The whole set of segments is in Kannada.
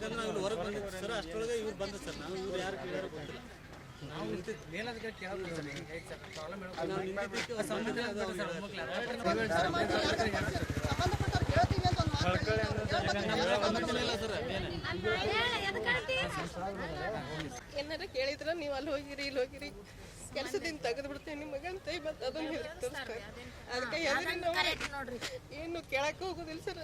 ಹೊರಗೆ ಸರ್ ಅಷ್ಟೊಳಗೆ ಇವ್ರು ಸರ್. ನಾವು ಇವ್ರು ಯಾರು ಗೊತ್ತಿಲ್ಲ. ಏನಾರ ಕೇಳಿದ್ರ? ನೀವು ಅಲ್ಲಿ ಹೋಗಿರಿ ಇಲ್ಲಿ ಹೋಗಿರಿ. ಕೆಲಸದಿಂದ ತೆಗೆದು ಬಿಡ್ತೇನೆ ಮಗನ ತೈ ಬಂತ ಅದನ್ನ ಅದಕ್ಕೆ ಏನು ಕೇಳಕ್ ಹೋಗುದಿಲ್ಲ ಸರ್.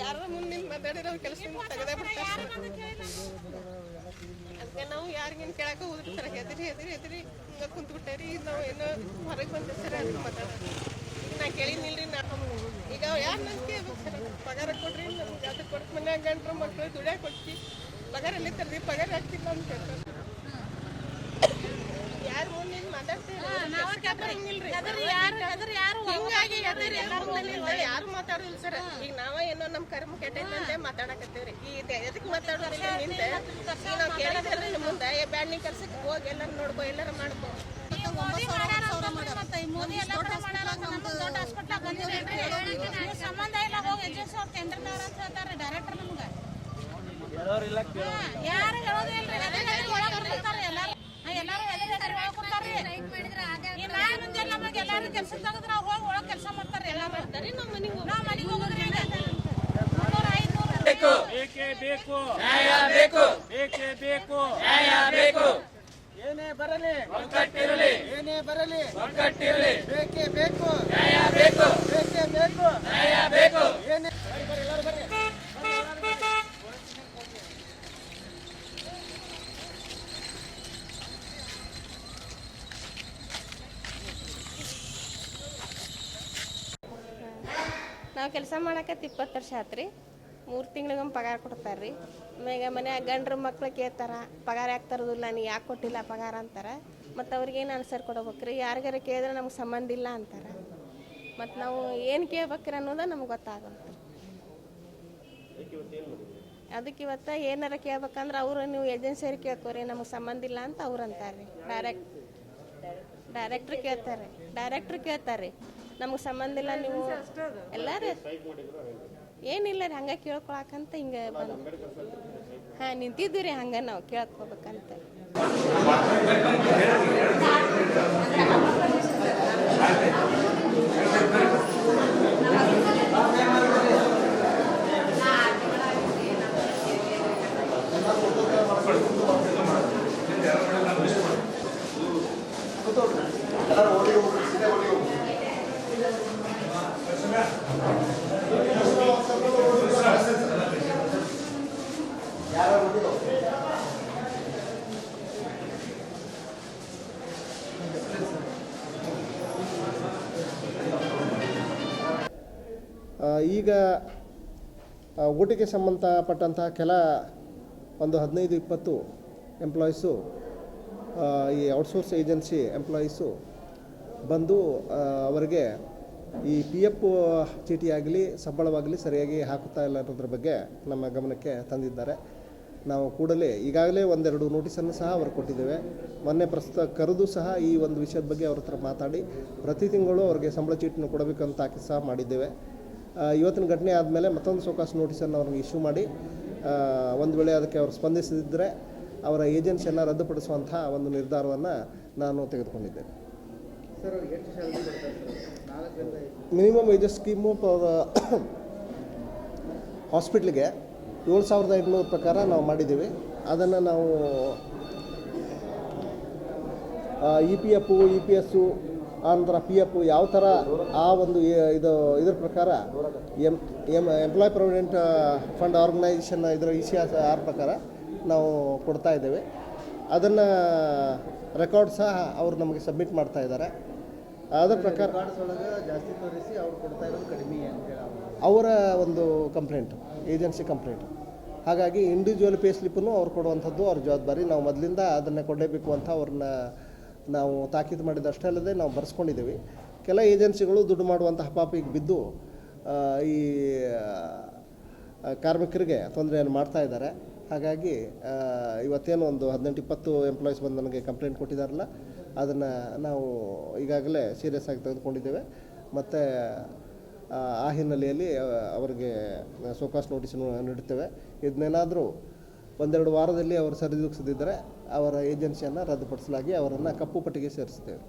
ಯಾರ ಮುಂದೆ ಮಾತಾಡಿರೋ ಕೆಲಸದಿಂದ ತೆಗೆದೇ ಬಿಡ್ತಾರೆ. ಅದಕ್ಕೆ ನಾವು ಯಾರಿಗೇನು ಕೇಳಕ್ಕೆ ಹೋಗುದಿಲ್ಲ ಸರ್. ಹೆದರಿ ಹೆದರಿ ಹೆದರಿ ಹಿಂಗೆ ನಾವು ಏನೋ ಹೊರಗೆ ಬಂದೆ ಸರ್ ಅದಕ್ಕೆ ಮಾತಾಡೋದು. ನಾ ಕೇಳಿನಿಲ್ರಿ ನಾ ಈಗ ಯಾರು ನನ್ ಕೇಳ್ಬೇಕು ಸರ್? ಪಗಾರ ಕೊಡ್ರಿ, ನಮ್ಗೆ ಅದಕ್ಕೆ ಕೊಟ್ಟು ಮನ್ಯಾಗ ಗಂಟ್ರು ಮಕ್ಕಳು ದುಡ್ಯಾಕ ಕೊಡ್ತಿ ಪಗಾರ ಎಲ್ಲಿ ತರ್ರಿ, ಪಗಾರ ಹಾಕ್ತಿಲ್ಲ ಅಂತ ಹೇಳ್ತಾರೆ ಯಾರು ಮುಂದೆ ನಿಂತು ಮಾತಾಡ್ತೀವಿ ಹಿಂಗಾಗಿ ಎದರಿ ಎಲ್ಲಾರ ಮುಂದೆ ಯಾರು ಮಾತಾಡೋದಿಲ್ಲ ಸರ್? ಈಗ ನಾವ ಏನೋ ನಮ್ಮ ಕರ್ಮ ಮಾತಾಡಕತ್ತೀವ್ರಿ. ನಿಂತೆ? ನಾವು ಮುಂದೆ ಕೆಲ್ಸಕ್ಕೆ ಹೋಗಿ ಎಲ್ಲಾರು ನೋಡ್ಕೊ ಎಲ್ಲಾರು ಮಾಡ್ಕೊ. ಸಂಬಂಧ ಇಲ್ಲ ಹೋಗಿ ಏಜೆನ್ಸಿ ಅವ್ರು ಟೆಂಡರ್ನವ್ರು ಅಂತ ಹೇಳ್ತಾರೆ ಡೈರೆಕ್ಟರ್ ನಮ್ಗೆ. ಯಾರು ಹೇಳೋದಿಲ್ರಿ ಬೇಕೇ ಬೇಕು. ನ್ಯಾಯ ಬೇಕು. ಬೇಕೇ ಬೇಕು. ನ್ಯಾಯ ಬೇಕು. ಏನೇ ಬರಲಿ. ಒಗ್ಗಟ್ಟಿರಲಿ. ಏನೇ ಬರಲಿ. ಒಗ್ಗಟ್ಟಿರಲಿ. ಬೇಕೇ ಬೇಕು. ನ್ಯಾಯ ಬೇಕು. ಬೇಕೇ ಬೇಕು. ನ್ಯಾಯ ಬೇಕು. ಏನೇ ನಾವು ಕೆಲಸ ಮಾಡಕತ್ತು ಇಪ್ಪತ್ತು ವರ್ಷ ಆತ್ರಿ. ಮೂರು ತಿಂಗಳಿಗೊಮ್ಮೆ ಪಗಾರ ಕೊಡ್ತಾರೆ ರೀ ಆಮ್ಯಾಗ ಮನ್ಯಾಗ ಗಂಡ್ರ ಮಕ್ಳು ಕೇಳ್ತಾರ, ಪಗಾರ ಯಾಕೆ ತರೋದಿಲ್ಲ, ನೀ ಯಾಕೆ ಕೊಟ್ಟಿಲ್ಲ ಪಗಾರ ಅಂತಾರೆ. ಮತ್ತು ಅವ್ರಿಗೇನು ಆನ್ಸರ್ ಕೊಡ್ಬೇಕ್ರಿ? ಯಾರಿಗಾರ ಕೇಳಿದ್ರೆ ನಮ್ಗೆ ಸಂಬಂಧ ಇಲ್ಲ ಅಂತಾರೆ. ಮತ್ತು ನಾವು ಏನು ಕೇಳ್ಬೇಕ್ರಿ ಅನ್ನೋದು ನಮ್ಗೆ ಗೊತ್ತಾಗಲ್ಲ ಅದಕ್ಕೆ ಇವತ್ತು ಏನಾರ ಕೇಳ್ಬೇಕಂದ್ರೆ ಅವರು ನೀವು ಏಜೆನ್ಸಿಯವ್ರಿಗೆ ಕೇಳ್ಕೊರಿ, ನಮಗೆ ಸಂಬಂಧ ಇಲ್ಲ ಅಂತ ಅವ್ರು ಅಂತಾರೆ ರೀ ಡೈರೆಕ್ಟ್ ಡೈರೆಕ್ಟ್ರ್ ಕೇಳ್ತಾರೆ ಡೈರೆಕ್ಟ್ರ್ ಕೇಳ್ತಾರೆ ನಮಗೆ ಸಂಬಂಧ ಇಲ್ಲ ನೀವು ಎಲ್ಲರೂ ಏನಿಲ್ಲ ರೀ ಹಂಗೆ ಕೇಳ್ಕೊಳಕಂತ ಹಿಂಗೆ ಬಂದು ಹಾಂ ನಿಂತಿದ್ವಿ ರೀ ಹಂಗೆ ನಾವು ಕೇಳ್ಕೊಬೇಕಂತ. ಈಗ ಊಟಕ್ಕೆ ಸಂಬಂಧಪಟ್ಟಂತಹ ಕೆಲ ಒಂದು ಹದಿನೈದು, ಇಪ್ಪತ್ತು ಎಂಪ್ಲಾಯೀಸು ಈ ಔಟ್ಸೋರ್ಸ್ ಏಜೆನ್ಸಿ ಎಂಪ್ಲಾಯೀಸು ಬಂದು ಅವರಿಗೆ ಈ ಪಿ ಎಫ್ ಚೀಟಿ ಆಗಲಿ ಸಂಬಳವಾಗಲಿ ಸರಿಯಾಗಿ ಹಾಕುತ್ತಾ ಇಲ್ಲ ಅನ್ನೋದ್ರ ಬಗ್ಗೆ ನಮ್ಮ ಗಮನಕ್ಕೆ ತಂದಿದ್ದಾರೆ. ನಾವು ಕೂಡಲೇ ಈಗಾಗಲೇ ಒಂದೆರಡು ನೋಟಿಸನ್ನು ಸಹ ಅವರು ಕೊಟ್ಟಿದ್ದೇವೆ. ಮೊನ್ನೆ ಪ್ರಸ್ತುತ ಕರೆದು ಸಹ ಈ ಒಂದು ವಿಷಯದ ಬಗ್ಗೆ ಅವ್ರ ಹತ್ರ ಮಾತಾಡಿ, ಪ್ರತಿ ತಿಂಗಳು ಅವ್ರಿಗೆ ಸಂಬಳ ಚೀಟಿನ ಕೊಡಬೇಕಂತ ಹಾಕಿ ಸಹ ಮಾಡಿದ್ದೇವೆ. ಇವತ್ತಿನ ಘಟನೆ ಆದಮೇಲೆ ಮತ್ತೊಂದು ಸೋಕಾಸ್ ನೋಟಿಸನ್ನು ಅವ್ರಿಗೆ ಇಶ್ಯೂ ಮಾಡಿ ಒಂದು ವೇಳೆ ಅದಕ್ಕೆ ಅವರು ಸ್ಪಂದಿಸದಿದ್ದರೆ ಅವರ ಏಜೆನ್ಸಿಯನ್ನು ರದ್ದುಪಡಿಸುವಂಥ ಒಂದು ನಿರ್ಧಾರವನ್ನು ನಾನು ತೆಗೆದುಕೊಂಡಿದ್ದೇನೆ. ಮಿನಿಮಮ್ ವೇಜಸ್ ಸ್ಕೀಮು ಹಾಸ್ಪಿಟ್ಲಿಗೆ ಏಳು ಸಾವಿರದ ಎಂಟುನೂರು ಪ್ರಕಾರ ನಾವು ಮಾಡಿದ್ದೀವಿ. ಅದನ್ನು ನಾವು E P F E P S ಆನಂತರ ಪಿ ಎಫ್ ಯಾವ ಥರ ಆ ಒಂದು ಇದು ಇದ್ರ ಪ್ರಕಾರ M M employ provident fund organisation ಇದರ ಇ ಸಿ ಆರ್ ಪ್ರಕಾರ ನಾವು ಕೊಡ್ತಾ ಇದ್ದೇವೆ. ಅದನ್ನು ರೆಕಾರ್ಡ್ ಸಹ ಅವರು ನಮಗೆ ಸಬ್ಮಿಟ್ ಮಾಡ್ತಾ ಇದ್ದಾರೆ. ಅದರ ಪ್ರಕಾರ ಜಾಸ್ತಿ ತೋರಿಸಿ ಅವ್ರು ಕೊಡ್ತಾ ಇರೋದು ಕಡಿಮೆ ಅವರ ಒಂದು ಕಂಪ್ಲೇಂಟ್ ಏಜೆನ್ಸಿ ಕಂಪ್ಲೇಂಟ್ ಹಾಗಾಗಿ ಇಂಡಿವಿಜುವಲ್ ಪೇ ಸ್ಲಿಪ್ಪನ್ನು ಅವ್ರು ಕೊಡುವಂಥದ್ದು ಅವ್ರ ಜವಾಬ್ದಾರಿ. ನಾವು ಮೊದಲಿಂದ ಅದನ್ನು ಕೊಡಲೇಬೇಕು ಅಂತ ಅವ್ರನ್ನ ನಾವು ತಾಕೀತು ಮಾಡಿದಷ್ಟೇ ಅಲ್ಲದೆ ನಾವು ಬರೆಸ್ಕೊಂಡಿದ್ದೀವಿ. ಕೆಲ ಏಜೆನ್ಸಿಗಳು ದುಡ್ಡು ಮಾಡುವಂಥ ಹಪಾಪಿಗೆ ಬಿದ್ದು ಈ ಕಾರ್ಮಿಕರಿಗೆ ತೊಂದರೆಯನ್ನು ಮಾಡ್ತಾ ಇದ್ದಾರೆ. ಹಾಗಾಗಿ ಇವತ್ತೇನು ಒಂದು ಹದಿನೆಂಟು ಇಪ್ಪತ್ತು ಎಂಪ್ಲಾಯೀಸ್ ಬಂದು ನನಗೆ ಕಂಪ್ಲೇಂಟ್ ಕೊಟ್ಟಿದ್ದಾರಲ್ಲ, ಅದನ್ನು ನಾವು ಈಗಾಗಲೇ ಸೀರಿಯಸ್ ಆಗಿ ತೆಗೆದುಕೊಂಡಿದ್ದೇವೆ. ಮತ್ತು, ಆ ಹಿನ್ನೆಲೆಯಲ್ಲಿ ಅವರಿಗೆ ಸೋಕಾಸ್ ನೋಟಿಸನ್ನು ನೀಡುತ್ತೇವೆ. ಇದನ್ನೇನಾದರೂ ಒಂದೆರಡು ವಾರದಲ್ಲಿ ಅವರು ಸರಿದೂಗಿಸದಿದ್ದರೆ ಅವರ ಏಜೆನ್ಸಿಯನ್ನು ರದ್ದುಪಡಿಸಲಾಗಿ ಅವರನ್ನು ಕಪ್ಪು ಪಟ್ಟಿಗೆ ಸೇರಿಸ್ತೇವೆ